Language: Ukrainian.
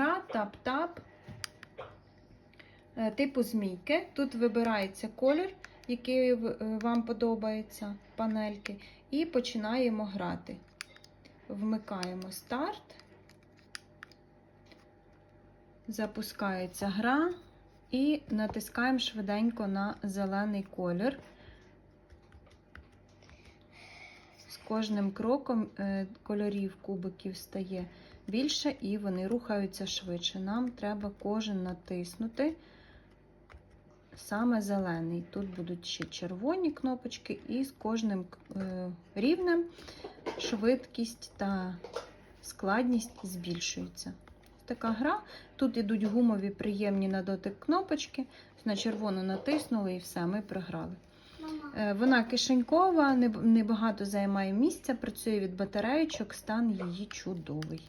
гра тап-тап е, типу змійки. Тут вибирається колір, який е, вам подобається, панельки, і починаємо грати. Вмикаємо старт. Запускається гра і натискаємо швиденько на зелений колір. З кожним кроком е, кольорів кубиків стає більше і вони рухаються швидше. Нам треба кожен натиснути саме зелений. Тут будуть ще червоні кнопочки, і з кожним е, рівнем швидкість та складність збільшується. Така гра. Тут ідуть гумові приємні на дотик кнопочки. На червону натиснули і все, ми програли. Е, Вона кишенькова, не- небагато займає місця, працює від батареїчок, стан її чудовий.